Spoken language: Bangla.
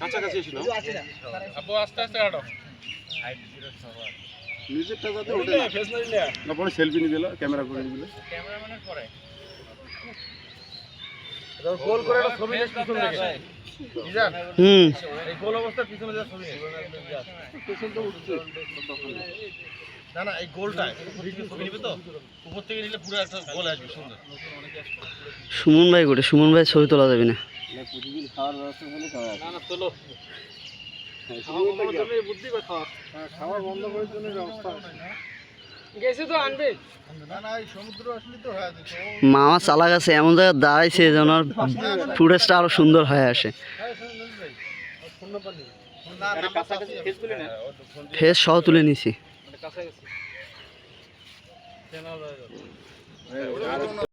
কাছাকাছি ছিল নিজেরটা যাতে ওঠে না। সেলফি নিয়ে দিল ক্যামেরা করে দিল। গোল করে একটা ছবি পিছন হুম। এই গোল অবস্থার পিছনে যা ছবি। নিস। না না এই গোলটা তো? উপর থেকে নিলে পুরো একটা গোল আসবে সুন্দর। সুমন ভাই গোটে সুমন ভাই ছবি তোলা যাবে না। প্রতিদিন খাওয়ার ব্যবস্থা হলে খাওয়া না না চলো খাওয়া খাওয়া। বন্ধ করার জন্য ব্যবস্থা গেছে তো আনবে। না না এই সমুদ্র আসলে তো হয়ে যেত মামা চালা গেছে এমন জায়গায় দাঁড়াইছে যেন আর ফুটেজটা আরও সুন্দর হয়ে আসে। না ফেস সহ তুলে নিছি। తినాలి